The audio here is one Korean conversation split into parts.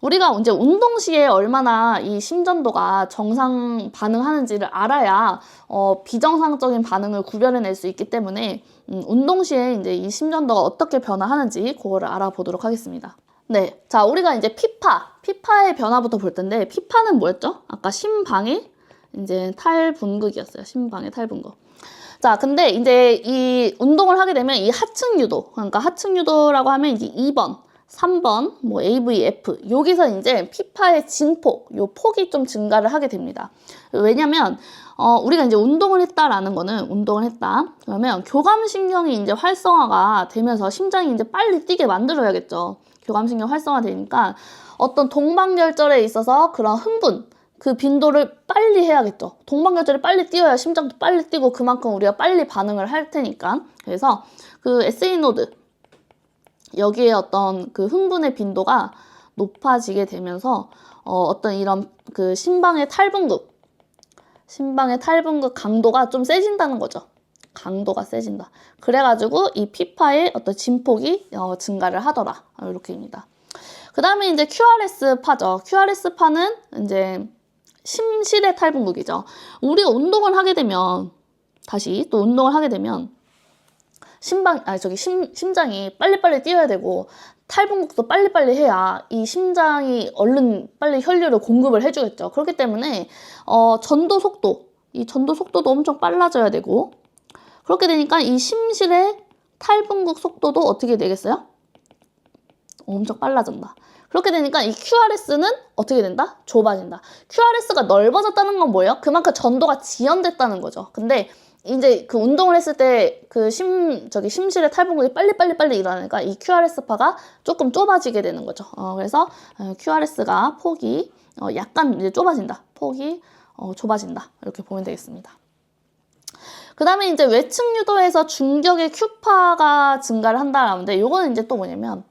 우리가 이제 운동 시에 얼마나 이 심전도가 정상 반응하는지를 알아야 어, 비정상적인 반응을 구별해낼 수 있기 때문에 음, 운동 시에 이제 이 심전도가 어떻게 변화하는지 그거를 알아보도록 하겠습니다. 네, 자 우리가 이제 피파, 피파의 변화부터 볼 텐데 피파는 뭐였죠? 아까 심방의 이제 탈분극이었어요. 심방의 탈분극. 자, 근데 이제 이 운동을 하게 되면 이 하층 유도, 그러니까 하층 유도라고 하면 이제 2번, 3번, 뭐 AVF 여기서 이제 피파의 진폭, 요 폭이 좀 증가를 하게 됩니다. 왜냐면 어, 우리가 이제 운동을 했다라는 거는 운동을 했다. 그러면 교감신경이 이제 활성화가 되면서 심장이 이제 빨리 뛰게 만들어야겠죠. 교감신경 활성화 되니까 어떤 동방결절에 있어서 그런 흥분, 그 빈도를 빨리 해야겠죠. 동방결절이 빨리 뛰어야 심장도 빨리 뛰고 그만큼 우리가 빨리 반응을 할 테니까. 그래서 그 SA 노드 여기에 어떤 그 흥분의 빈도가 높아지게 되면서 어, 어떤 이런 그 심방의 탈분극, 심방의 탈분극 강도가 좀 세진다는 거죠. 강도가 세진다. 그래가지고 이 피파의 어떤 진폭이 어, 증가를 하더라. 이렇게입니다. 그 다음에 이제 QRS 파죠. QRS 파는 이제 심실의 탈분극이죠. 우리가 운동을 하게 되면 다시 또 운동을 하게 되면 심방 아니 저기 심, 심장이 빨리빨리 뛰어야 되고 탈분극도 빨리빨리 해야 이 심장이 얼른 빨리 혈류를 공급을 해주겠죠. 그렇기 때문에 어, 전도 속도 이 전도 속도도 엄청 빨라져야 되고 그렇게 되니까 이 심실의 탈분극 속도도 어떻게 되겠어요? 엄청 빨라진다. 그렇게 되니까 이 QRS는 어떻게 된다? 좁아진다. QRS가 넓어졌다는 건 뭐예요? 그만큼 전도가 지연됐다는 거죠. 근데 이제 그 운동을 했을 때 그 심 저기 심실의 탈분극이 빨리 빨리 빨리 일어나니까 이 QRS파가 조금 좁아지게 되는 거죠. 어, 그래서 어, QRS가 폭이 어, 약간 이제 좁아진다. 폭이 어, 좁아진다. 이렇게 보면 되겠습니다. 그 다음에 이제 외측 유도에서 중격의 Q파가 증가를 한다라는데 이거는 이제 또 뭐냐면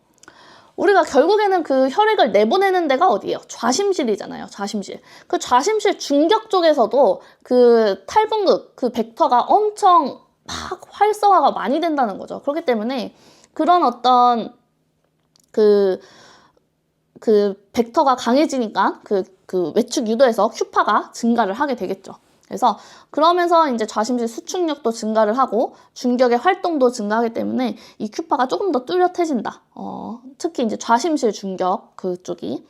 우리가 결국에는 그 혈액을 내보내는 데가 어디예요? 좌심실이잖아요. 좌심실. 그 좌심실 중격 쪽에서도 그 탈분극, 그 벡터가 엄청 막 활성화가 많이 된다는 거죠. 그렇기 때문에 그런 어떤 그, 그 벡터가 강해지니까 그, 그 외축 유도에서 Q파가 증가를 하게 되겠죠. 그래서 그러면서 이제 좌심실 수축력도 증가를 하고 중격의 활동도 증가하기 때문에 이 큐파가 조금 더 뚜렷해진다. 어, 특히 이제 좌심실 중격 그쪽이.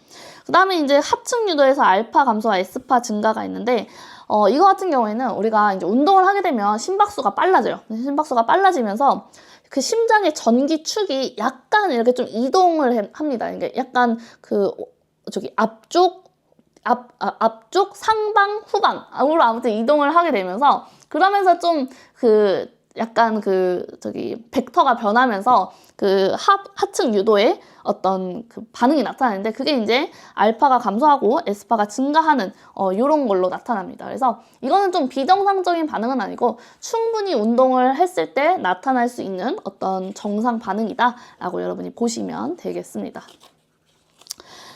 그 다음에 이제 하층 유도에서 알파 감소와 에스파 증가가 있는데 어, 이거 같은 경우에는 우리가 이제 운동을 하게 되면 심박수가 빨라져요. 심박수가 빨라지면서 그 심장의 전기축이 약간 이렇게 좀 이동을 합니다. 이게 약간 그 저기 앞쪽 앞, 아, 앞쪽, 상방, 후방으로 아무튼 이동을 하게 되면서 그러면서 좀 그 약간 그 저기 벡터가 변하면서 그 하, 하층 유도의 어떤 그 반응이 나타나는데 그게 이제 알파가 감소하고 에스파가 증가하는 어 요런 걸로 나타납니다. 그래서 이거는 좀 비정상적인 반응은 아니고 충분히 운동을 했을 때 나타날 수 있는 어떤 정상 반응이다라고 여러분이 보시면 되겠습니다.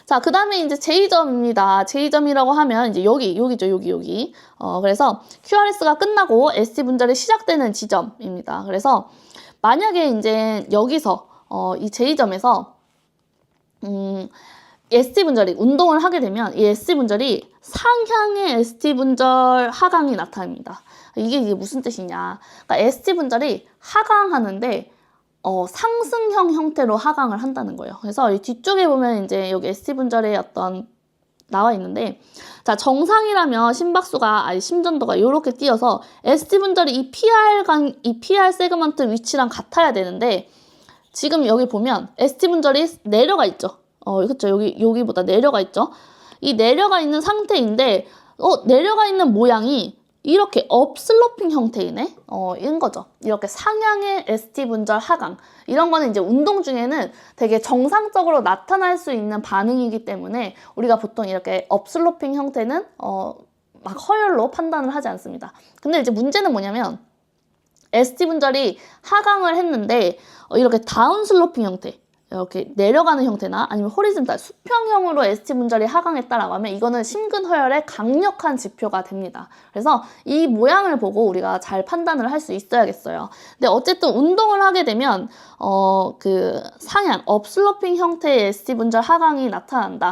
자, 그 다음에 이제 J점입니다. J점이라고 하면 이제 여기, 여기죠, 여기, 여기. 어, 그래서 QRS가 끝나고 ST 분절이 시작되는 지점입니다. 그래서 만약에 이제 여기서, 어, 이 J점에서, 음, ST 분절이 운동을 하게 되면 이 ST 분절이 상향의 ST 분절 하강이 나타납니다. 이게, 이게 무슨 뜻이냐. 그러니까 ST 분절이 하강하는데 어, 상승형 형태로 하강을 한다는 거예요. 그래서 이 뒤쪽에 보면 이제 여기 ST 분절의 어떤 나와 있는데 자 정상이라면 심박수가 아니 심전도가 이렇게 뛰어서 ST 분절이 이 PR 강, 이 PR 세그먼트 위치랑 같아야 되는데 지금 여기 보면 ST 분절이 내려가 있죠. 어 그렇죠 여기 여기보다 내려가 있죠. 이 내려가 있는 상태인데 어 내려가 있는 모양이 이렇게 업슬로핑 형태이네? 어, 인 거죠. 이렇게 상향의 ST 분절 하강. 이런 거는 이제 운동 중에는 되게 정상적으로 나타날 수 있는 반응이기 때문에 우리가 보통 이렇게 업슬로핑 형태는 어, 막 허혈로 판단을 하지 않습니다. 근데 이제 문제는 뭐냐면 ST 분절이 하강을 했는데 어, 이렇게 다운슬로핑 형태. 이렇게 내려가는 형태나 아니면 호리즌탈 수평형으로 ST 분절이 하강했다라고 하면 이거는 심근허혈의 강력한 지표가 됩니다. 그래서 이 모양을 보고 우리가 잘 판단을 할 수 있어야겠어요. 근데 어쨌든 운동을 하게 되면 어 그 상향 업슬로핑 형태의 ST 분절 하강이 나타난다.